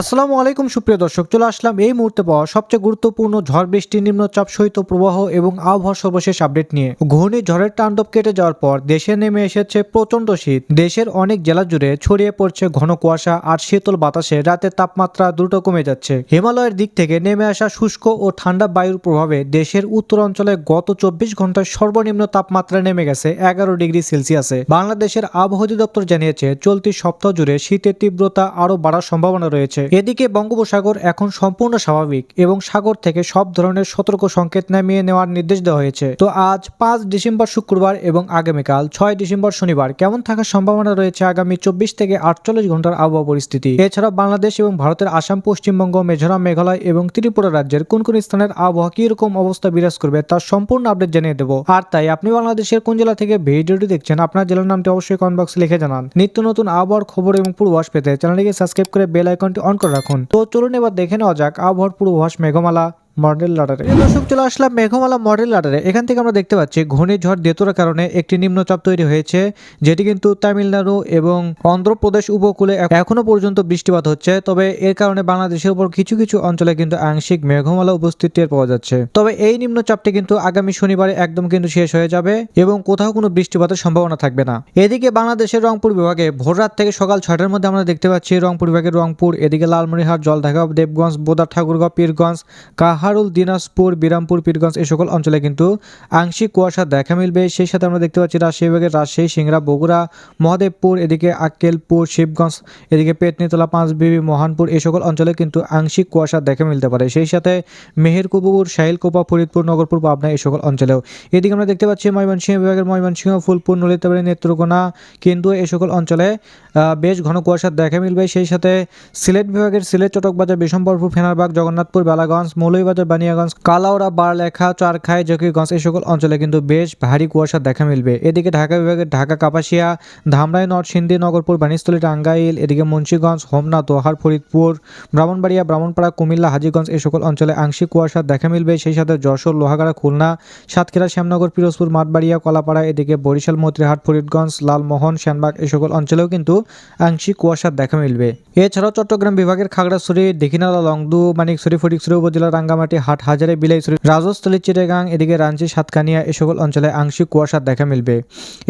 আসসালামু আলাইকুম, সুপ্রিয় দর্শক, চলে আসলাম এই মুহূর্তে পাওয়া সবচেয়ে গুরুত্বপূর্ণ ঝড় বৃষ্টি নিম্নচাপ সহিত প্রবাহ এবং আবহাওয়ার সর্বশেষ আপডেট নিয়ে। ঘূর্ণি ঝড়ের তাণ্ডব কেটে যাওয়ার পর দেশে নেমে এসেছে প্রচণ্ড শীত। দেশের অনেক জেলা জুড়ে ছড়িয়ে পড়ছে ঘন কুয়াশা আর শীতল বাতাসে রাতের তাপমাত্রা দ্রুত কমে যাচ্ছে। হিমালয়ের দিক থেকে নেমে আসা শুষ্ক ও ঠান্ডা বায়ুর প্রভাবে দেশের উত্তর অঞ্চলে গত চব্বিশ ঘন্টায় সর্বনিম্ন তাপমাত্রা নেমে গেছে এগারো ডিগ্রি সেলসিয়াসে। বাংলাদেশের আবহাওয়া অধিদপ্তর জানিয়েছে, চলতি সপ্তাহ জুড়ে শীতের তীব্রতা আরও বাড়ার সম্ভাবনা রয়েছে। এদিকে বঙ্গোপসাগর এখন সম্পূর্ণ স্বাভাবিক এবং সাগর থেকে সব ধরনের সতর্ক সংকেত নামিয়ে নেওয়ার নির্দেশ দেওয়া হয়েছে। তো আজ পাঁচ ডিসেম্বর শুক্রবার এবং আগামীকাল ছয় ডিসেম্বর শনিবার কেমন থাকার সম্ভাবনা রয়েছে আগামী চব্বিশ থেকে আটচল্লিশ ঘণ্টার আবহাওয়া পরিস্থিতি? এছাড়া বাংলাদেশ এবং ভারতের আসাম, পশ্চিমবঙ্গ মেঘালয় মেঘালয় এবং ত্রিপুরা রাজ্যের কোন কোন স্থানের আবহাওয়া কীরকম অবস্থা বিরাজ করবে তার সম্পূর্ণ আপডেট জানিয়ে দেবো। আর তাই আপনি বাংলাদেশের কোন জেলা থেকে ভিডিওটি দেখছেন আপনার জেলার নামটি অবশ্যই কমেন্ট বক্সে লিখে জানান। নিত্য নতুন আবহাওয়ার খবর এবং পূর্বাস পেতে চ্যানেলটিকে সাবস্ক্রাইব করে বেল আইকনটি অন করে রাখুন। তো চলুন এবার দেখে নেওয়া যাক আবহাওয়ার পূর্বাভাস মেঘমালা। মডেল লাডারে দর্শক, চলে আসলাম মেঘমালা মডেল লাডারে এখান থেকে আমরা দেখতে পাচ্ছি ঘূর্ণিঝড় দেতুরার কারণে একটি নিম্নচাপ তৈরি হয়েছে, যেটি কিন্তু তামিলনাড়ু এবং অন্ধ্রপ্রদেশ উপকূলে এখনও পর্যন্ত বৃষ্টিপাত হচ্ছে। তবে এর কারণে বাংলাদেশের উপর কিছু কিছু অঞ্চলে কিন্তু আংশিক মেঘমালা উপস্থিত টের পাওয়া যাচ্ছে। তবে এই নিম্নচাপটি কিন্তু আগামী শনিবারে একদম কিন্তু শেষ হয়ে যাবে এবং কোথাও কোনো বৃষ্টিপাতের সম্ভাবনা থাকবে না। এদিকে বাংলাদেশের রংপুর বিভাগে ভোর রাত থেকে সকাল ছয়টার মধ্যে আমরা দেখতে পাচ্ছি রংপুর বিভাগের রংপুর, এদিকে লালমনিরহাট, জলঢাকা, দেবগঞ্জ বোদা ঠাকুরগাঁও, পীরগঞ্জ কাহারুল দিনাজপুর, বিরামপুর, পীরগঞ্জ এই সকল অঞ্চলে কিন্তু আংশিক কুয়াশা দেখা মিলবে। সেই সাথে আমরা দেখতে পাচ্ছি রাজশাহী বিভাগের রাজশাহী, সিংড়া, বগুড়া, মহাদেবপুর, এদিকে আক্কেলপুর, শিবগঞ্জ, এদিকে পেটনিতলা পাঁচবিবি, মহানপুর এই সকল অঞ্চলে কিন্তু আংশিক কুয়াশা দেখা মিলতে পারে। সেই সাথে মেহেরকুপুর, শাহিলকোপা, ফরিদপুর, নগরপুর, পাবনা এই সকল অঞ্চলেও। এদিকে আমরা দেখতে পাচ্ছি ময়মনসিংহ বিভাগের ময়মনসিংহ, ফুলপুর, নলিতাবাড়ি, নেত্রকোনা, কিন্তু এই সকল অঞ্চলে বেশ ঘন কুয়াশা দেখা মিলবে। সেই সাথে সিলেট বিভাগের সিলেট, চটকবাজার, বিশম্বরপুর, ফেনারবাগ, জগন্নাথপুর, বেলাগঞ্জ, মৌলভীবাজার বানিয়াগঞ্জ কালাউড়া বারলেখা, চারখাই জকিগঞ্জ এই সকল অঞ্চলে কিন্তু বেশ ভারী কুয়াশা দেখা মিলবে। এদিকে ঢাকা বিভাগের ঢাকা, কাপাসিয়া, ধামরাই, নরসিংদী, নগরপুর বানিস্থলী টাঙ্গাইল, এদিকে মুন্সিগঞ্জ হোমনা দোহার ফরিদপুর, ব্রাহ্মণবাড়িয়া, ব্রাহ্মণপাড়া, কুমিল্লা, হাজীগঞ্জ এই সকল অঞ্চলে আংশিক কুয়াশা দেখা মিলবে। সেই সাথে যশোর, লোহাগাড়া, খুলনা, সাতক্ষীরা, শ্যামনগর, পিরোজপুর, মাঠবাড়িয়া, কলাপাড়া, এদিকে বরিশাল মতিরহাট ফরিদগঞ্জ, লালমোহন শ্যানবাগ এই সকল অঞ্চলেও কিন্তু আংশিক কুয়াশা দেখা মিলবে। এছাড়াও চট্টগ্রাম বিভাগের খাগড়াছড়ি দীঘিনালা লংদু, মানিকছড়ি, ফটিকছড়ি উপজেলা রাঙ্গামাটি হাট হাজারে বিলাইছড়ি রাজস্থলী, চিটেগাং, এদিকে রাঞ্চি, সাতকানিয়া এই সকল অঞ্চলে আংশিক কুয়াশা দেখা মিলবে।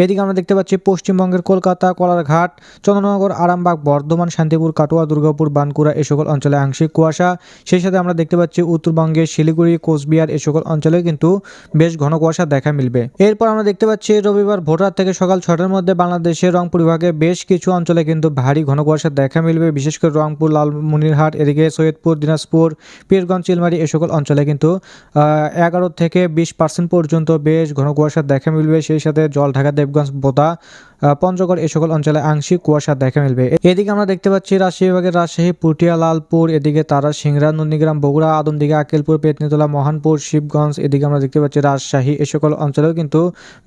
এদিকে আমরা দেখতে পাচ্ছি পশ্চিমবঙ্গের কলকাতা, কলারঘাট, চন্দ্রনগর, আরামবাগ, বর্ধমান, শান্তিপুর, কাটোয়া, দুর্গাপুর বানকুড়া এই সকল অঞ্চলে আংশিক কুয়াশা। সেই সাথে আমরা দেখতে পাচ্ছি উত্তরবঙ্গের শিলিগুড়ি, কোচবিহার এই সকল অঞ্চলে কিন্তু বেশ ঘন কুয়াশা দেখা মিলবে। এরপর আমরা দেখতে পাচ্ছি রবিবার ভোররাত থেকে সকাল ছটার মধ্যে বাংলাদেশের রংপুর বিভাগে বেশ কিছু অঞ্চলে কিন্তু ভারী ঘন কুয়াশা দেখা মিলবে। বিশেষ করে রংপুর, লালমনিরহাট, এদিকে সৈয়দপুর, দিনাজপুর, পীরগঞ্জ, চিলমারি এই সকল অঞ্চলে কিন্তু এগারো থেকে বিশ পার্সেন্ট পর্যন্ত বেশ ঘন কুয়াশা দেখা মিলবে। সেই সাথে জল ঢাকা, দেবগঞ্জ, বোদা পঞ্চগড় এই সকল অঞ্চলে আংশিক কুয়াশা দেখা মিলবে। এদিকে আমরা দেখতে পাচ্ছি রাজশাহী বিভাগের রাজশাহী পুটিয়া লালপুর, এদিকে তারা সিংড়া, নন্দীগ্রাম, বগুড়া, আদমদিঘা, আকেলপুর পেটনিতলা মহানপুর, শিবগঞ্জ, এদিকে আমরা দেখতে পাচ্ছি রাজশাহী এই সকল অঞ্চলেও কিন্তু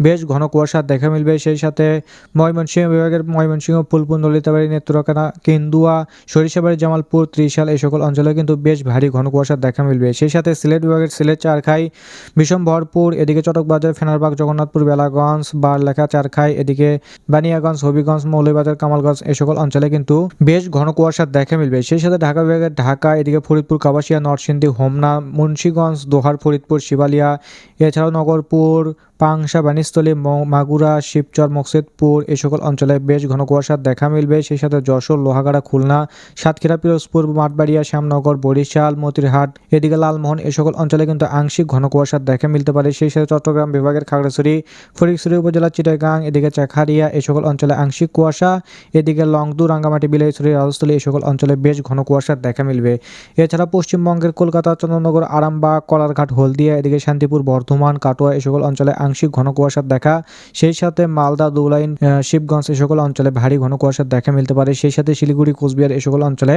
বেশ ঘন কুয়াশা দেখা মিলবে। সেই সাথে ময়মনসিংহ বিভাগের ময়মনসিংহ, ফুলপুর ললিতাবাড়ি নেত্রকানা, কেন্দুয়া, সরিষাবাড়ি, জামালপুর, ত্রিশাল এই সকল অঞ্চলেও কিন্তু বেশ ভারী ঘন কুয়াশা দেখা মিলবে। সেই সাথে সিলেট বিভাগের সিলেট, চারখাই বিষমভরপুর এদিকে চটকবাজার, ফেনারবাগ, জগন্নাথপুর, বেলাগঞ্জ, বারলেখা, চারখাই, এদিকে বানিয়াগঞ্জ, হবিগঞ্জ, মৌলভীবাজার, কামালগঞ্জ এই সকল অঞ্চলে কিন্তু বেশ ঘন কুয়াশা দেখা মিলবে। সেই সাথে ঢাকা বিভাগের ঢাকা, এদিকে ফরিদপুর কাবাসিয়া নরসিংদী, হোমনা, মুন্সীগঞ্জ, দোহার, ফরিদপুর, শিবালিয়া, এছাড়াও নগরপুর, পাংশা বানিস্থলী ম- মাগুরা, শিবচর, মকসেদপুর এই সকল অঞ্চলে বেশ ঘন কুয়াশা দেখা মিলবে। সেই সাথে যশোর, লোহাগাড়া, খুলনা, সাতক্ষীরা, পিরোজপুর, মাঠবাড়িয়া, শ্যামনগর, বরিশাল, মতিরহাট, এদিকে লালমোহন এই সকল অঞ্চলে কিন্তু আংশিক ঘন কুয়াশা দেখা মিলতে পারে। সেই সাথে চট্টগ্রাম বিভাগের খাগড়াছড়ি ফটিকছড়ি উপজেলা চিটাগাং, এদিকে চাখারিয়া এই সকল অঞ্চলে আংশিক কুয়াশা। এদিকে লংদু, রাঙ্গামাটি বিলাইছড়ি রাজস্থলী এই সকল অঞ্চলে বেশ ঘন কুয়াশা দেখা মিলবে। এছাড়া পশ্চিমবঙ্গের কলকাতা চন্দ্রনগর আরামবাগ, কলারঘাট, হলদিয়া, এদিকে শান্তিপুর, বর্ধমান, কাটোয়া এই সকল অঞ্চলে আংশিক ঘন কুয়াশার দেখা। সেই সাথে মালদা দুলাইন শিবগঞ্জ এই সকল অঞ্চলে ভারী ঘন কুয়াশার দেখা মিলতে পারে। সেই সাথে শিলিগুড়ি, কোচবিহার এই সকল অঞ্চলে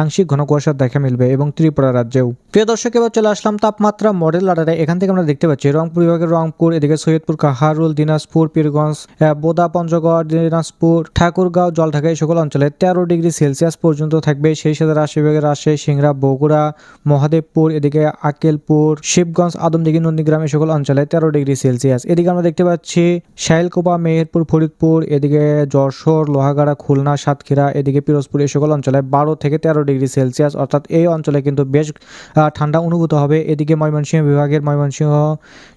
আংশিক ঘন কুয়াশার দেখা মিলবে এবং ত্রিপুরা রাজ্যেও। প্রিয় দর্শক, এবার চলে আসলাম তাপমাত্রা মডেল লাডারে এখান থেকে আমরা দেখতে পাচ্ছি রংপুর বিভাগের রংপুর, এদিকে সৈয়দপুর, কাহারুল, দিনাজপুর, পীরগঞ্জ বোদা পঞ্চ পঞ্চগড় দিনাজপুর, ঠাকুরগাঁও, জলঢাকা এই সকল অঞ্চলে তেরো ডিগ্রি সেলসিয়াস পর্যন্ত থাকবে। সেই সাথে রাজশাহী বিভাগের রাজশাহী, সিংড়া, বগুড়া, মহাদেবপুর, এদিকে আকেলপুর শিবগঞ্জ, আদমদিঘি, নন্দীগ্রাম এই সকল অঞ্চলে তেরো ডিগ্রি সেলসিয়াস। এদিকে আমরা দেখতে পাচ্ছি শাইলকোপা, মেহেরপুর, ফরিদপুর, এদিকে যশোর, লোহাগাড়া, খুলনা, সাতক্ষীরা, এদিকে পিরোজপুর এই সকল অঞ্চলে বারো থেকে তেরো ডিগ্রি সেলসিয়াস। অর্থাৎ এই অঞ্চলে কিন্তু বেশ ঠান্ডা অনুভূত হবে। এদিকে ময়মনসিংহ বিভাগের ময়মনসিংহ,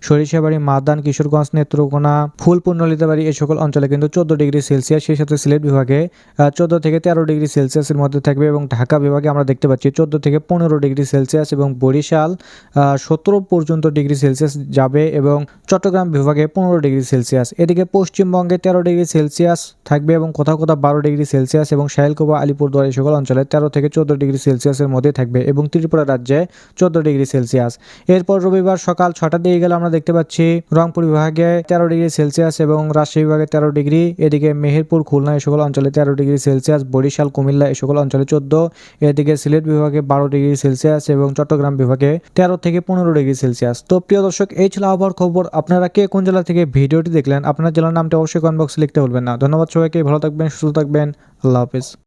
সরিষাবাড়ি, মাদান, কিশোরগঞ্জ, নেত্রকোনা, ফুলপুর, নলিতাবাড়ি এই সকল অঞ্চলে কিন্তু চোদ্দ ডিগ্রি সেলসিয়াস, সেই সাথে সিলেট বিভাগে চোদ্দ থেকে তেরো ডিগ্রি সেলসিয়াসের মধ্যে থাকবে এবং ঢাকা বিভাগে আমরা দেখতে পাচ্ছি চোদ্দ থেকে পনেরো ডিগ্রি সেলসিয়াস এবং বরিশাল সতেরো পর্যন্ত ডিগ্রি সেলসিয়াস যাবে এবং চট্টগ্রাম বিভাগে পনেরো ডিগ্রি সেলসিয়াস। এদিকে পশ্চিমবঙ্গে তেরো ডিগ্রি সেলসিয়াস থাকবে এবং কোথাও কোথাও বারো ডিগ্রি সেলসিয়াস এবং শাহেলকোবা আলিপুরদুয়ার এই সকল অঞ্চলে তেরো থেকে চোদ্দ ডিগ্রি সেলসিয়াসের মধ্যে থাকবে এবং ত্রিপুরা রাজ্যে চোদ্দ ডিগ্রি সেলসিয়াস। এরপর রবিবার সকাল ছটা দিয়ে গেলে আমরা দেখতে পাচ্ছি রংপুর বিভাগে তেরো ডিগ্রি সেলসিয়াস এবং রাজশাহী বিভাগে তেরো ডিগ্রি এদিকে মেহেরপুর, খুলনা এ সকল অঞ্চলে তেরো ডিগ্রি সেলসিয়াস, বরিশাল, কুমিল্লা এ সকল অঞ্চলে চোদ্দ, এদিকে সিলেট বিভাগে বারো ডিগ্রি সেলসিয়াস এবং চট্টগ্রাম বিভাগে তেরো থেকে পনেরো ডিগ্রি সেলসিয়াস। তো প্রিয় দর্শক, এই ছিল আবহাওয়ার খবর। আপনারা কে কোন জেলা থেকে ভিডিওটি দেখলেন, আপনার জেলার নামটা অবশ্যই কমেন্ট বক্সে লিখতে ভুলবেন না। ধন্যবাদ সবাইকে, ভালো থাকবেন, সুস্থ থাকবেন। আল্লাহ হাফিজ।